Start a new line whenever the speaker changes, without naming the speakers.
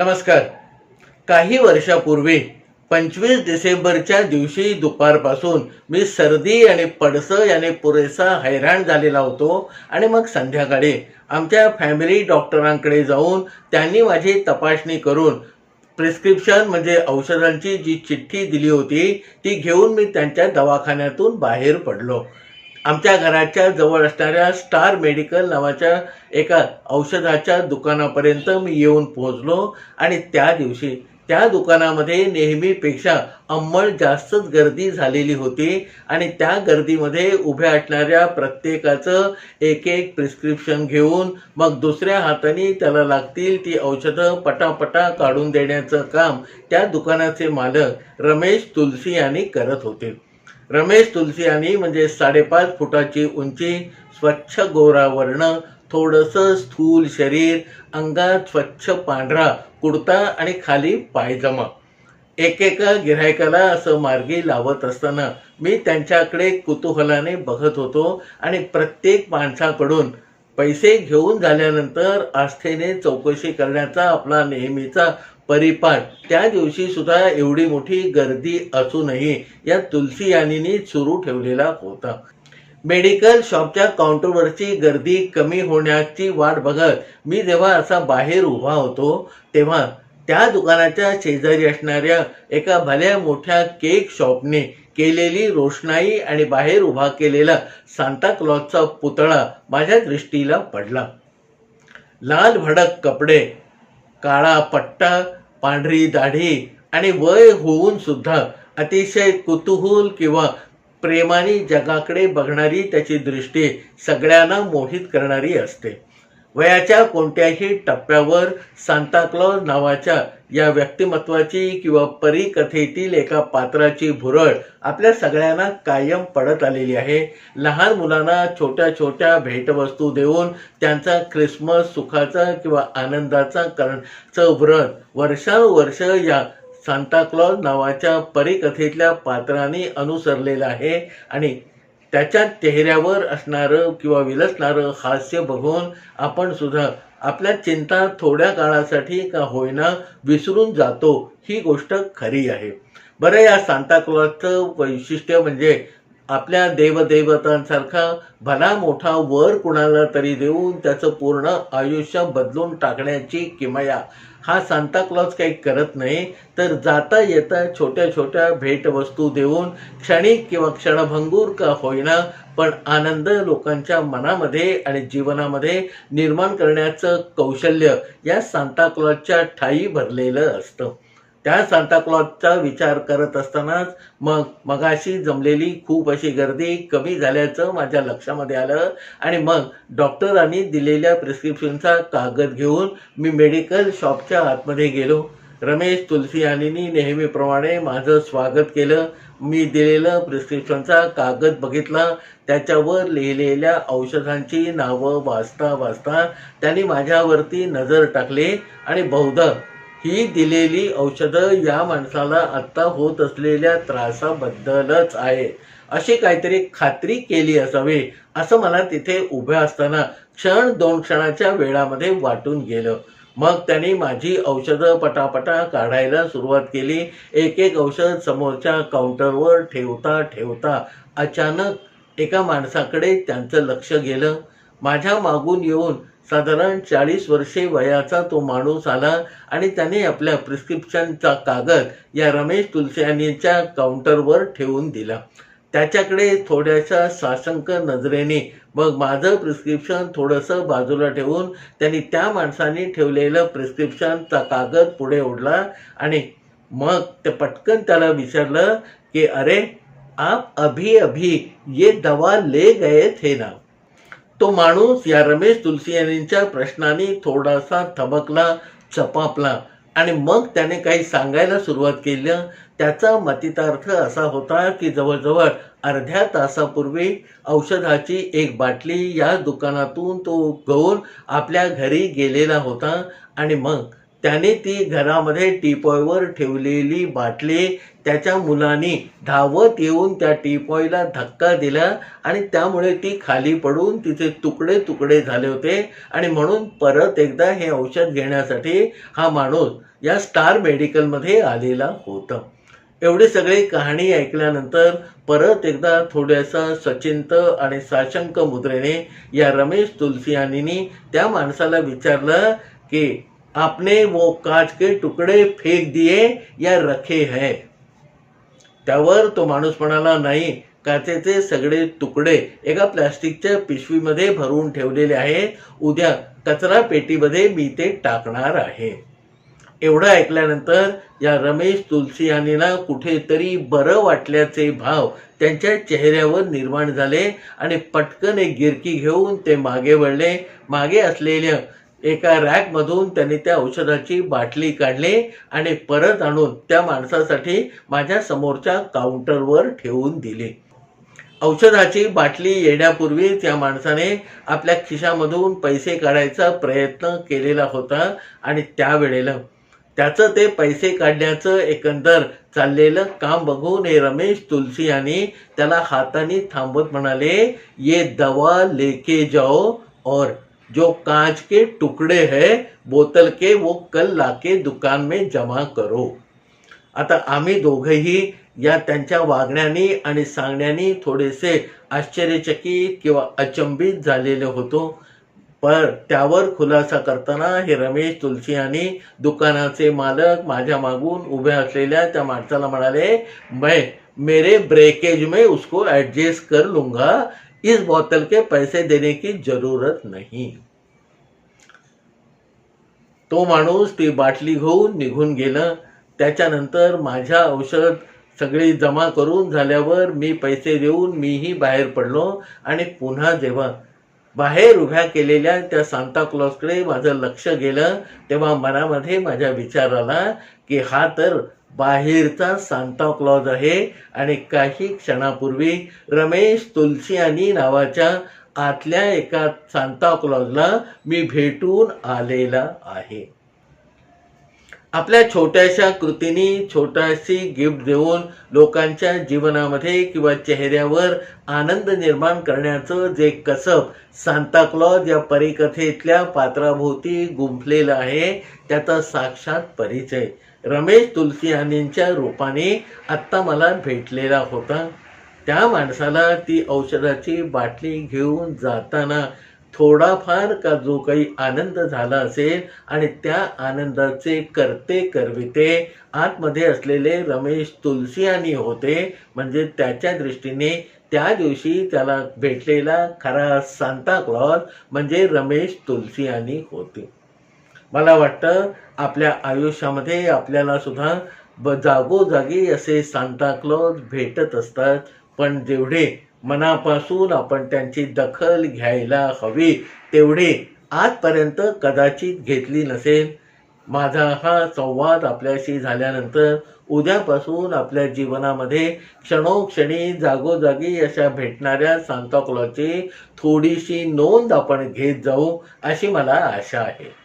नमस्कार. काही वर्षापूर्वी पंचवीस डिसेंबरच्या दिवशी दुपारपासून मी सर्दी आणि पडसं याने पुरेसा हैराण झालेला होतो आणि मग संध्याकाळी आमच्या फॅमिली डॉक्टरांकडे जाऊन त्यांनी माझी तपासणी करून प्रिस्क्रिप्शन म्हणजे औषधांची जी चिठ्ठी दिली होती ती घेऊन मी त्यांच्या दवाखान्यातून बाहेर पडलो. आमच्या घराच्या जवळ असणाऱ्या स्टार मेडिकल नावाच्या एका औषधाच्या दुकानापर्यंत मी येऊन पोहोचलो आणि त्या दिवशी त्या दुकानामध्ये नेहमीपेक्षा अंमल जास्तच गर्दी झालेली होती आणि त्या गर्दीमध्ये उभ्या असणाऱ्या प्रत्येकाचं एक एक प्रिस्क्रिप्शन घेऊन मग दुसऱ्या हाताने त्याला लागतील ती औषधं पटापटा काढून देण्याचं काम त्या दुकानाचे मालक रमेश तुलसी यांनी करत होते. रमेश तुलसियानी म्हणजे साडेपाच फुटाची उंची स्वच्छ गोरा वर्ण थोडंसं स्थूल शरीर अंगात स्वच्छ पांढरा कुडता आणि खाली पायजमा. एकेका गिऱ्हाईकाला असं मार्गी लावत असताना मी त्यांच्याकडे कुतूहलाने बघत होतो आणि प्रत्येक माणसाकडून पैसे घेऊन झाल्यानंतर आस्थेने चौकशी करण्याचा आपला नेहमीचा परिपाठ त्या दिवशी सुद्धा एवढी मोठी गर्दी असूनही या तुलसी यानीनी सुरू ठेवलेला होता. मेडिकल शॉपच्या काउंटरवरची गर्दी कमी होण्याची वाट बघत मी जेव्हा असा बाहेर उभा होतो तेव्हा त्या दुकानाच्या शेजारी असणाऱ्या एका भल्या मोठ्या केक शॉपने केलेली रोषणाई आणि बाहेर उभा केलेला सांताक्लॉजचा पुतळा माझ्या दृष्टीला पडला. लाल भडक कपडे काळा पट्टा पांढरी दाढी आणि वय होऊन सुद्धा अतिशय कुतूहल किंवा प्रेमाने जगाकडे बघणारी त्याची दृष्टी सगळ्यांना मोहित करणारी असते. वयाच्या कोणत्याही टप्प्यावर सांताक्लॉज नावाच्या या व्यक्तिमत्वाची किंवा परिकथेतील एका पात्राची भुरळ आपल्या सगळ्यांना कायम पडत आलेली आहे. लहान मुलांना छोट्या छोट्या भेटवस्तू देऊन त्यांचा ख्रिसमस सुखाचा किंवा आनंदाचा करणचं व्रत वर्षानुवर्ष या सांताक्लॉज नावाच्या परिकथेतल्या पात्राने अनुसरलेलं आहे आणि त्याच्या चेहऱ्यावर असणारं किंवा विलसणारं हास्य बघून आपण सुद्धा आपल्या चिंता थोड्या काळासाठी का होईना विसरून जातो ही गोष्ट खरी आहे. बरं या सांताक्लॉजचं वैशिष्ट्य म्हणजे आपल्या देवदेवतांसारखा भला मोठा वर कुणाला तरी देऊन त्याचं पूर्ण आयुष्य बदलून टाकण्याची किमया. हा सांताक्लॉज काही करत नाही तर जाता येता छोट्या छोट्या भेटवस्तू देऊन क्षणिक किंवा क्षणभंगूर का होईना पण आनंद लोकांच्या मनामध्ये आणि जीवनामध्ये निर्माण करण्याचं कौशल्य या सांताक्लॉजच्या ठाई भरलेलं असतं. त्या सांताक्लॉजचा विचार करत असतानाच मग मगाशी जमलेली खूप अशी गर्दी कमी झाल्याचं माझ्या लक्षामध्ये आलं. आणि मग डॉक्टरांनी दिलेल्या प्रिस्क्रिप्शनचा कागद घेऊन मी मेडिकल शॉपच्या आतमध्ये गेलो. रमेश तुलसी यांनी नेहमीप्रमाणे माझं स्वागत केलं. मी दिलेलं प्रिस्क्रिप्शनचा कागद बघितला. त्याच्यावर लिहिलेल्या औषधांची नावं वाचता वाचता त्यांनी माझ्यावरती नजर टाकली. आणि बहुधा ही दिलेली औषधं या माणसाला आत्ता होत असलेल्या त्रासाबद्दलच आहे. अशी काहीतरी खात्री केली असावी असं मला तिथे उभ्या असताना क्षण दोन क्षणाच्या वेळामध्ये वाटून गेलं. मग त्यांनी माझी औषधं पटापटा काढायला सुरुवात केली. एक एक औषध समोरच्या काउंटरवर ठेवता ठेवता अचानक एका माणसाकडे त्यांचं लक्ष गेलं. माझ्या मागून येऊन साधारण चाळीस वर्षे वयाचा तो माणूस आला आणि त्याने आपल्या प्रिस्क्रिप्शनचा कागद या रमेश तुलसियानीच्या काउंटरवर ठेवून दिला. त्याच्याकडे थोड्याशा साशंक नजरेने मग माझं प्रिस्क्रिप्शन थोडंसं बाजूला ठेवून त्यांनी त्या माणसाने ठेवलेलं प्रिस्क्रिप्शनचा कागद पुढे ओढला आणि मग ते पटकन त्याला विचारलं की अरे आप अभी अभी ये दवा ले गए थे ना? तो माणूस या रमेश तुलसी यांच्या प्रश्नाने थोडासा थबकला चपापला आणि मग त्याने काही सांगायला सुरुवात केली. त्याचा मतितार्थ असा होता की जवळजवळ अर्ध्या तासापूर्वी औषधाची एक बाटली या दुकानातून तो घेऊन आपल्या घरी गेलेला होता आणि मग त्याने ती घरामध्ये टीपॉयवर ठेवलेली बाटली त्याच्या मुलांनी धावत येऊन त्या टीपॉयला धक्का दिला आणि त्यामुळे ती खाली पडून तिचे तुकडे तुकडे झाले होते. आणि म्हणून परत एकदा हे औषध घेण्यासाठी हा माणूस या स्टार मेडिकलमध्ये आलेला होता. एवढी सगळी कहाणी ऐकल्यानंतर परत एकदा थोड्यासा सचिंत आणि साशंक मुद्रेने या रमेश तुलसियानीनी त्या माणसाला विचारलं की आपने वो काच के टुकड़े फेक दिए या रखे है। त्यावर तो माणूस म्हणाला नाही काचेचे सगळे तुकडे एका प्लास्टिकच्या पिशवीमध्ये भरून ठेवलेले आहे उद्या कचरा पेटीमध्ये मी ते टाकणार आहे. एवढं ऐकल्यानंतर या रमेश तुलसियानीला कुठेतरी बरं वाटल्याचे भाव त्यांच्या चेहऱ्यावर निर्माण झाले आणि पटकन एक गिरकी घेऊन ते मागे वळले. मागे असलेल्या एका रॅकमधून त्यांनी त्या औषधाची बाटली काढली आणि परत आणून त्या माणसासाठी माझ्या समोरच्या काउंटरवर ठेवून दिली. औषधाची बाटली येण्यापूर्वी त्या माणसाने आपल्या खिशामधून पैसे काढायचा प्रयत्न केलेला होता आणि त्यावेळेला त्याचं ते पैसे काढण्याचं एकंदर चाललेलं काम बघून हे रमेश तुलसी यांनी त्याला हाताने थांबवत म्हणाले ये दवा लेके जाओ और जो कांच के टुकड़े है बोतल के वो कल लाके दुकान में जमा करो। आता आम्ही दोघेही या त्यांच्या वागण्याने आणि सांगण्याने थोडेसे आश्चर्यचकित किंवा अचंबित झालेले होतो. पर त्यावर खुलासा करताना हे रमेश तुलसी यांनी दुकानाचे मालक माझ्या मागून उभे असलेल्या त्या माणसाला म्हणाले मैं मेरे ब्रेकेज में उसको ॲडजस्ट कर लूंगा. इस बोतल के पैसे देने की जरूरत नहीं। तो माणूस ती बाटली घेऊन निघून गेलं. त्याच्यानंतर माझ्या औषध सगळी जमा करून झाल्यावर मी पैसे देऊन मीही बाहेर पडलो आणि पुन्हा जेव्हा बाहेर उभ्या केलेल्या त्या सांताक्लॉजकडे माझं लक्ष गेलं तेव्हा मनामध्ये माझ्या विचार आला की हा तर बाहेरचा सांताक्लॉज आहे. आणि काही क्षणापूर्वी रमेश तुलसियानी नावाच्या आतल्या एका सांताक्लॉजला मी भेटून आलेला आहे. आपल्या छोट्याशा कृतीनी छोटाशी गिफ्ट देऊन लोकांच्या जीवनामध्ये किंवा चेहऱ्यावर आनंद निर्माण करण्याचं जे कसब सांताक्लॉज या परिकथेतल्या पात्राभोवती गुंफलेलं आहे त्याचा साक्षात परिचय. रमेश तुलसियानींच्या रूपाने आत्ता मला भेटलेला होता. त्या माणसाला ती औषधाची बाटली घेऊन जाताना थोडाफार का जो काही आनंद झाला असेल आणि त्या आनंदाचे करते करविते आतमध्ये असलेले रमेश तुलसियानी होते म्हणजे त्याच्या दृष्टीने त्या दिवशी त्याला भेटलेला खरा सांता क्लॉज म्हणजे रमेश तुलसियानी होते. मला वाटतं आपल्या आयुष्यामध्ये आपल्याला सुद्धा ब जागोजागी असे सांताक्लॉज भेटत असतात पण जेवढे मनापासून आपण त्यांची दखल घ्यायला हवी तेवढी आजपर्यंत कदाचित घेतली नसेल. माझा हा संवाद आपल्याशी झाल्यानंतर उद्यापासून आपल्या जीवनामध्ये क्षणोक्षणी जागोजागी अशा भेटणाऱ्या सांताक्लॉजची थोडीशी नोंद आपण घेत जाऊ अशी मला आशा आहे.